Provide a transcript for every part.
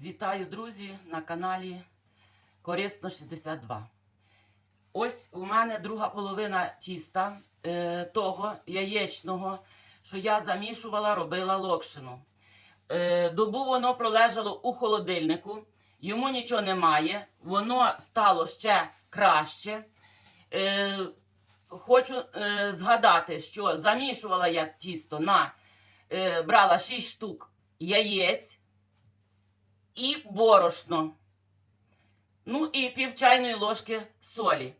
Вітаю, друзі, на каналі Корисно 62. Ось у мене друга половина тіста е, того яєчного, що я замішувала, робила локшину. Е, добу воно пролежало у холодильнику, йому нічого немає, воно стало ще краще. Е, хочу е, згадати, що замішувала я тісто на е, брала 6 штук яєць і борошно. Ну і пів чайної ложки солі.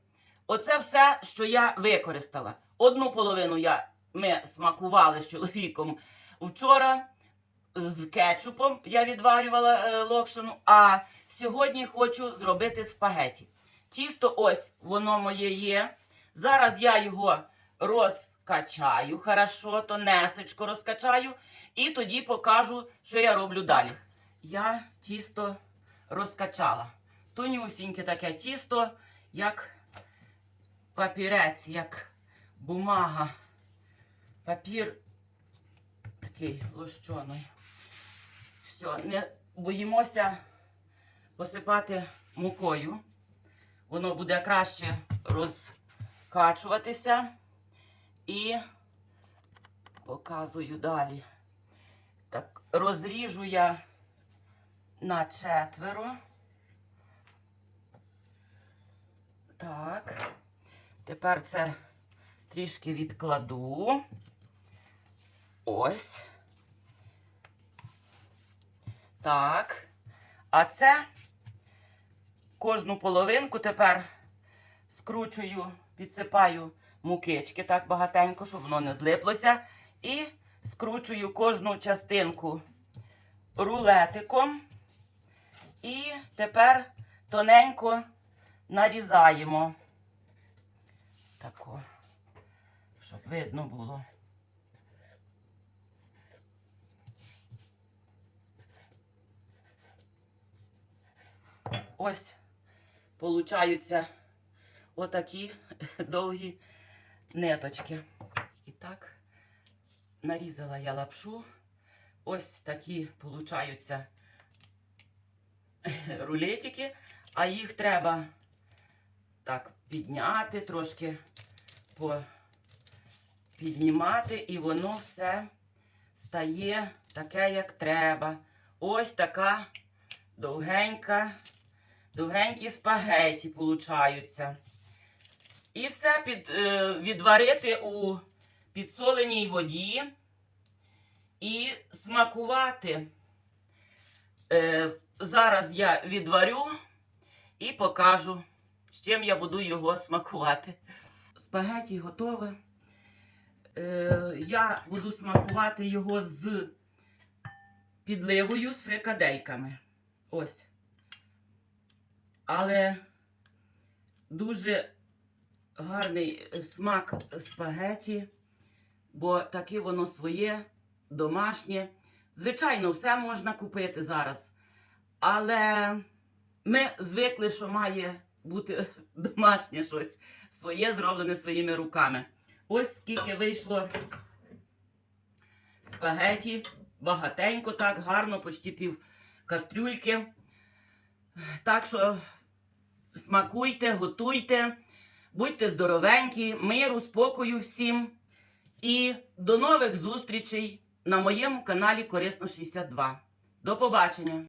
Оце все, що я використала. Одну половину я, ми смакували з чоловіком вчора з кетчупом. Я відварювала е, локшину. А сьогодні хочу зробити спагеті. Тісто ось воно моє є. Зараз я його розкачаю, хорошо, тонесечко розкачаю, і тоді покажу, що я роблю далі. Я тісто розкачала. Тонюсіньке таке тісто, як папірець, як бумага. Папір такий лощоний. Все, не боїмося посипати мукою. Воно буде краще розкачуватися. І показую далі. Так, розріжу я на четверо. Так. Тепер це трішки відкладу. Ось. Так. А це кожну половинку тепер скручую, підсипаю мукички так багатенько, щоб воно не злиплося. І скручую кожну частинку рулетиком. І тепер тоненько нарізаємо. Тако, щоб видно було. Ось получаються отакі довгі ниточки. І так, нарізала я лапшу. Ось такі получаються рулетики, а їх треба так підняти, трошки піднімати, і воно все стає таке, як треба. Ось така довгенька, довгенькі спагеті получаються. І все під, е, відварити у підсоленій воді і смакувати. Зараз я відварю і покажу, з чим я буду його смакувати. Спагеті готове. Я буду смакувати його з підливою, з фрикадельками. Ось. Але дуже гарний смак спагеті, бо таке воно своє, домашнє. Звичайно, все можна купити зараз. Але ми звикли, що має бути домашнє щось своє, зроблене своїми руками. Ось скільки вийшло спагеті. Багатенько, так, гарно, почти пів кастрюльки. Так що смакуйте, готуйте, будьте здоровенькі, миру, спокою всім. І до нових зустрічей на моєму каналі Корисно 62. До побачення!